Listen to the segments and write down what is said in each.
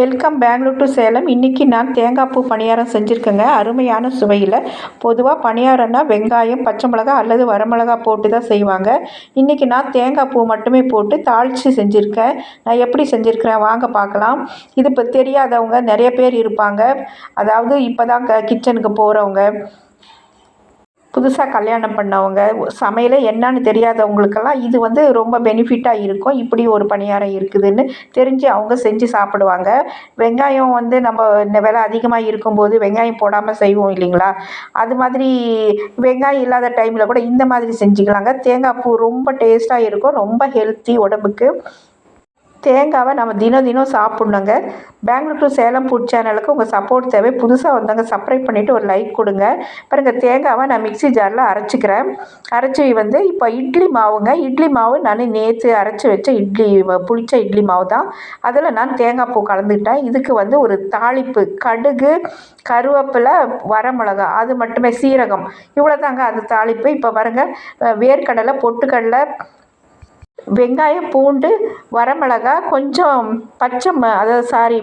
Welcome Bangalore to Salem. இன்றைக்கி நான் தேங்காய் பூ பணியாரம் செஞ்சுருக்கேங்க. அருமையான சுவையில். பொதுவாக பணியாரம்னா வெங்காயம் பச்சை மிளகா அல்லது வரமிளகா போட்டு தான் செய்வாங்க. இன்றைக்கி நான் தேங்காய் பூ மட்டுமே போட்டு தாளித்து செஞ்சுருக்கேன். நான் எப்படி செஞ்சுருக்கிறேன்? வாங்க பார்க்கலாம். இது இப்போ தெரியாதவங்க நிறைய பேர் இருப்பாங்க. அதாவது இப்போ தான் க கிச்சனுக்கு போகிறவங்க புதுசாக கல்யாணம் பண்ணவங்க சமையலே என்னன்னு தெரியாதவங்களுக்கெல்லாம் இது வந்து ரொம்ப பெனிஃபிட்டாக இருக்கும். இப்படி ஒரு பணியாரம் இருக்குதுன்னு தெரிஞ்சு அவங்க செஞ்சு சாப்பிடுவாங்க. வெங்காயம் வந்து நம்ம இந்த விலை அதிகமாக இருக்கும்போது வெங்காயம் போடாமல் செய்வோம் இல்லைங்களா? அது மாதிரி வெங்காயம் இல்லாத டைமில் கூட இந்த மாதிரி செஞ்சுக்கலாங்க. தேங்காய் பூ ரொம்ப டேஸ்ட்டாக இருக்கும். ரொம்ப ஹெல்த்தி உடம்புக்கு. தேங்காவை நம்ம தினம் தினம் சாப்பிட்ணுங்க. பெங்களூர் டு சேலம் ஃபுட் சேனலுக்கு உங்கள் சப்போர்ட் தேவை. புதுசாக வந்தவங்க சப்ஸ்கிரைப் பண்ணிவிட்டு ஒரு லைக் கொடுங்க. பாருங்க தேங்காவை நான் மிக்ஸி ஜாரில் அரைச்சிக்கிறேன். அரைச்சி வந்து இப்போ இட்லி மாவுங்க. இட்லி மாவு நான் நேற்று அரைச்சி வச்ச இட்லி புளிச்ச இட்லி மாவு தான் அதில் நான் தேங்காய் பூ கலந்துக்கிட்டேன். இதுக்கு வந்து ஒரு தாளிப்பு கடுகு கருவேப்பிலை வரமிளகா அது மட்டுமே சீரகம். இவ்வளோ தாங்க அது தாளிப்பு. இப்போ பாருங்கள் வேர்க்கடலை பொட்டுக்கடலை வெங்காயம் பூண்டு வரமிளகா கொஞ்சம் பச்சை ம அதாவது சாரி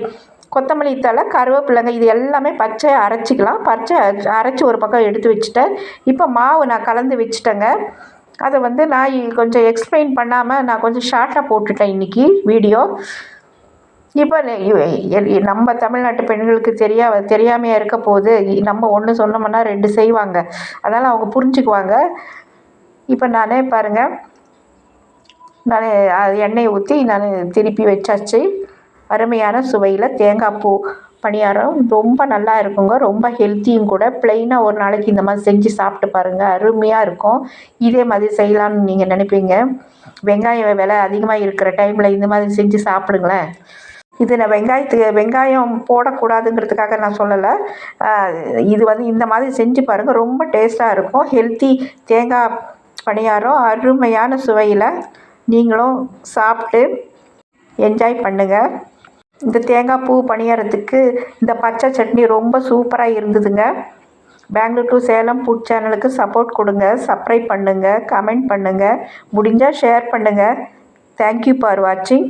கொத்தமல்லி தழை கருவேப்பிலைங்க இது எல்லாமே பச்சையாக அரைச்சிக்கலாம். பச்சை அரைச்சி ஒரு பக்கம் எடுத்து வச்சுட்டேன். இப்போ மாவு நான் கலந்து வச்சுட்டேங்க. அதை வந்து நான் கொஞ்சம் எக்ஸ்பிளைன் பண்ணாமல் நான் கொஞ்சம் ஷார்ட்டாக போட்டுட்டேன் இன்றைக்கி வீடியோ இப்போ நம்ம தமிழ்நாட்டு பெண்களுக்கு தெரியா தெரியாமையாக இருக்க போது நம்ம ஒன்று சொன்னோம்னா ரெண்டு செய்வாங்க. அதனால் அவங்க புரிஞ்சுக்குவாங்க. இப்போ நானே பாருங்கள் நான் எண்ணெயை ஊற்றி நான் திருப்பி வச்சாச்சு. அருமையான சுவையில் தேங்காய் பூ பணியாரம். ரொம்ப நல்லா இருக்குங்க. ரொம்ப ஹெல்த்தியும் கூட. பிளெயினாக ஒரு நாளைக்கு இந்த மாதிரி செஞ்சு சாப்பிட்டு பாருங்கள் அருமையாக இருக்கும். இதே மாதிரி செய்யலான்னு நீங்கள் நினைப்பீங்க. வெங்காயம் விலை அதிகமாக இருக்கிற டைமில் இந்த மாதிரி செஞ்சு சாப்பிடுங்களேன். இது நான் வெங்காயத்துக்கு வெங்காயம் போடக்கூடாதுங்கிறதுக்காக நான் சொல்லலை. இது வந்து இந்த மாதிரி செஞ்சு பாருங்கள் ரொம்ப டேஸ்ட்டாக இருக்கும். ஹெல்த்தி தேங்காய் பணியாரம். அருமையான சுவையில் நீங்களும் சாப்பிட்டு என்ஜாய் பண்ணுங்கள் இந்த தேங்காய் பூ பணியாரத்துக்கு இந்த பச்சை சட்னி ரொம்ப சூப்பராக இருந்ததுங்க. பெங்களூர் டு சேலம் ஃபுட் சேனலுக்கு சப்போர்ட் கொடுங்க சப்ஸ்கிரைப் பண்ணுங்கள் கமெண்ட் பண்ணுங்கள் முடிஞ்சால் ஷேர் பண்ணுங்கள் தேங்க்யூ ஃபார் வாட்சிங்